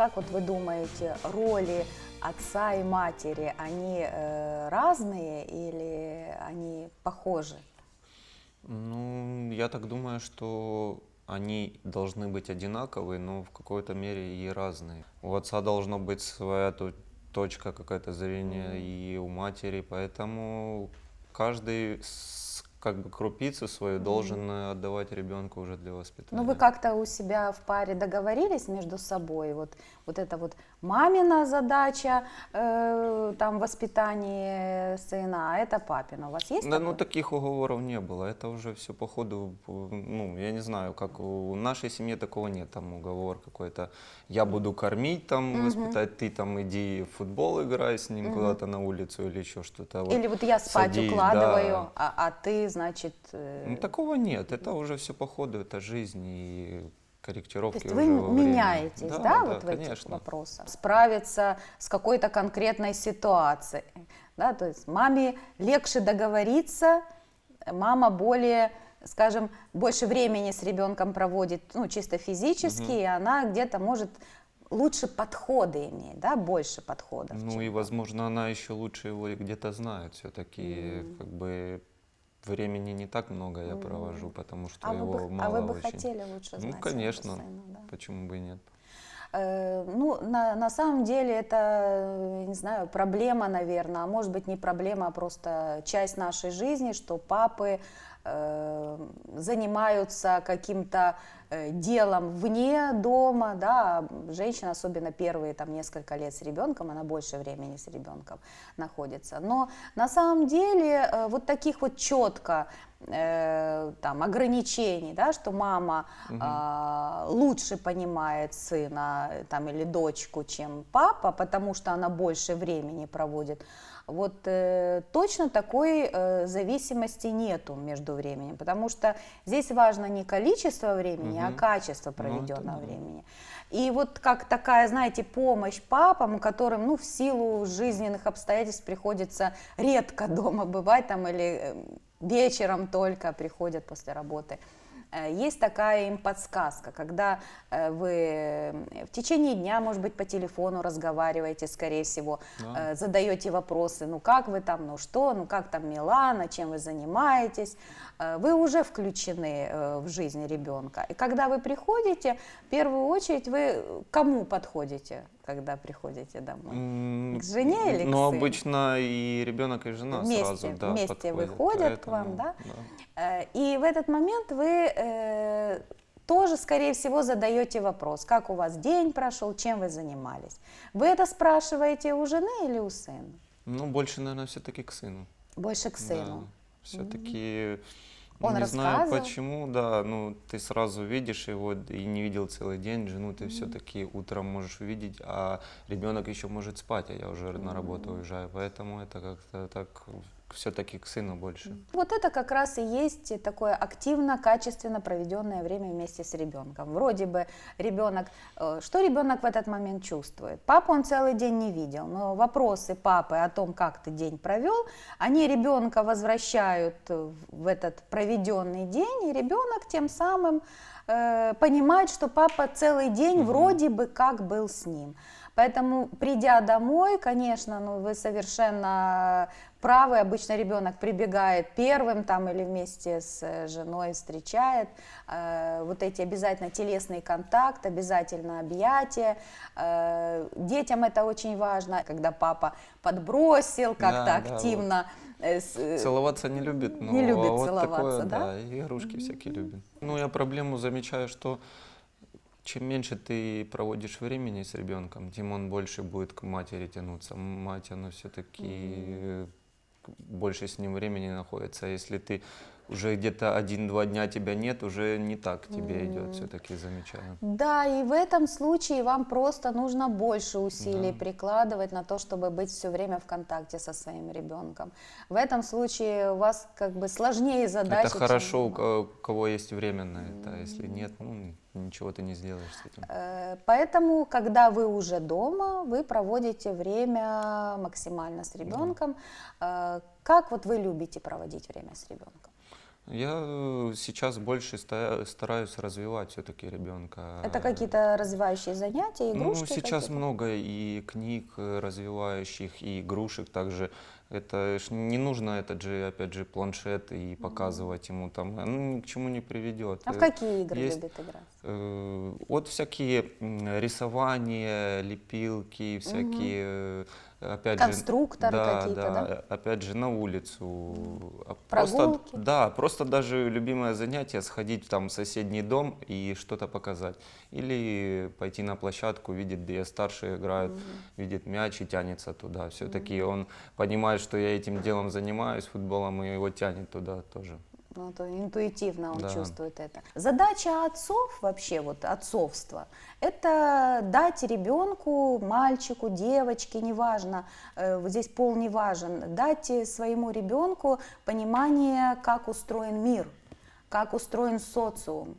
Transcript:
как вот вы думаете, роли отца и матери, они э, разные или они похожи? Ну, я так думаю, что они должны быть одинаковые, но в какой-то мере и разные. У отца должна быть своя то- точка какая-то зрения и у матери, поэтому каждый с- как бы крупицу свою должен э, отдавать ребенку уже для воспитания. Ну, вы как-то у себя в паре договорились между собой? Вот, вот это вот мамина задача, э, там, воспитание сына, а это папина. У вас есть Да, такое? ну таких уговоров не было. Это уже все по ходу, ну, я не знаю, как у нашей семьи такого нет, там уговор какой-то. Я буду кормить, там, воспитать, ты там иди в футбол играй с ним куда-то на улицу или еще что-то. Вот Или вот я спать садись, укладываю, да. а, а ты, значит... э, Ну, такого нет, это уже все по ходу, это жизнь и То корректировки есть вы меняетесь, да, вот в этих конечно. вопросах? Справиться с какой-то конкретной ситуацией, да, то есть маме легче договориться, мама более, скажем, больше времени с ребенком проводит, ну, чисто физически, и она где-то может лучше подходы иметь, да, больше подходов. Ну и, возможно, она еще лучше его где-то знает. Все-таки, как бы, времени не так много я провожу, потому что а, его бы, мало а вы бы очень. хотели лучше знать Ну, конечно. сына, да? Почему бы и нет? Э, Ну, на, на самом деле это, э, не знаю, проблема, наверное, а может быть не проблема, а просто часть нашей жизни, что папы занимаются каким-то э, делом вне дома, да, женщина, особенно первые там несколько лет с ребенком, она больше времени с ребенком находится. Но на самом деле э, вот таких вот четко э, там ограничений, да, что мама а, лучше понимает сына э, там или дочку, чем папа, потому что она больше времени проводит. Вот э, точно такой э, зависимости нету между временем, потому что здесь важно не количество времени, а Мгм. качество Ну, проведенного да. времени. И вот как такая, знаете, помощь папам, которым, ну, в силу жизненных обстоятельств приходится редко дома бывать там или э, вечером только приходят после работы. Э, Есть такая им подсказка, когда э, вы э, в течение дня, может быть, по телефону разговариваете, скорее всего, Да. задаете вопросы, ну как вы там, ну что, ну как там Милана, чем вы занимаетесь, вы уже включены в жизнь ребенка. И когда вы приходите, в первую очередь вы кому подходите, когда приходите домой? К жене или к Ну, сыну? обычно и ребенок, и жена Вместе- сразу, да, вместе подходят, выходят к вам, поэтому, да? Э, И в этот момент вы э, тоже, скорее всего, задаете вопрос, как у вас день прошел, чем вы занимались. Вы это спрашиваете у жены или у сына? Ну, больше, наверное, все-таки к сыну. Больше к сыну. Все-таки Он не знаю почему, да, ну ты сразу видишь его и не видел целый день, жену ты все-таки утром можешь увидеть, а ребенок еще может спать, а я уже на работу уезжаю, поэтому это как-то так все-таки к сыну больше. Вот это как раз и есть такое активно, качественно проведенное время вместе с ребенком. Вроде бы ребенок, э, что ребенок в этот момент чувствует? Папу он целый день не видел, но вопросы папы о том, как ты день провел, они ребенка возвращают в этот проведенный день, и ребенок тем самым э, понимает, что папа целый день вроде бы как был с ним. Поэтому, придя домой, конечно, ну, вы совершенно правы, обычно ребенок прибегает первым там или вместе с э, женой встречает. Э, вот эти обязательно телесный контакт, обязательно объятия. Э, детям это очень важно, когда папа подбросил, как-то Да, да, активно. э, э, Целоваться не любит, но Не любит а вот целоваться, такое, да? и игрушки всякие любит. Ну, я проблему замечаю, что чем меньше ты проводишь времени с ребенком, тем он больше будет к матери тянуться. Мать, она все-таки больше с ним времени находится. А Если ты уже где-то один-два дня тебя нет, уже не так тебе идет, все-таки замечаю. Да, и в этом случае вам просто нужно больше усилий Да. прикладывать на то, чтобы быть все время в контакте со своим ребенком. В этом случае у вас как бы сложнее задача. Это чем хорошо, ко- у кого есть время на это, а если нет, ну, ничего ты не сделаешь с этим. Э, Поэтому, когда вы уже дома, вы проводите время максимально с ребенком. Э, Как вот вы любите проводить время с ребенком? Я э, сейчас больше ста- стараюсь развивать все-таки ребенка. Это какие-то развивающие занятия, игрушки Ну, сейчас много и книг э, развивающих, и игрушек также. Это ж не нужно этот же, опять же, планшет и показывать ему там. Оно ни к чему не приведет. А в Э, какие игры есть- любит играть? Э, Вот всякие рисования, лепилки, всякие, э, опять Конструкторы же, да, какие-то, да? опять же, на улицу. А Прогулки? Просто, да, просто даже любимое занятие сходить там в соседний дом и что-то показать. Или пойти на площадку, видит, где старшие играют, видит мяч и тянется туда. Все-таки он понимает, что я этим делом занимаюсь, футболом, и его тянет туда тоже. Ну, то интуитивно он Да. чувствует это. Задача отцов вообще, вот отцовство, это дать ребенку, мальчику, девочке, неважно, э, здесь пол не важен, дать своему ребенку понимание, как устроен мир, как устроен социум.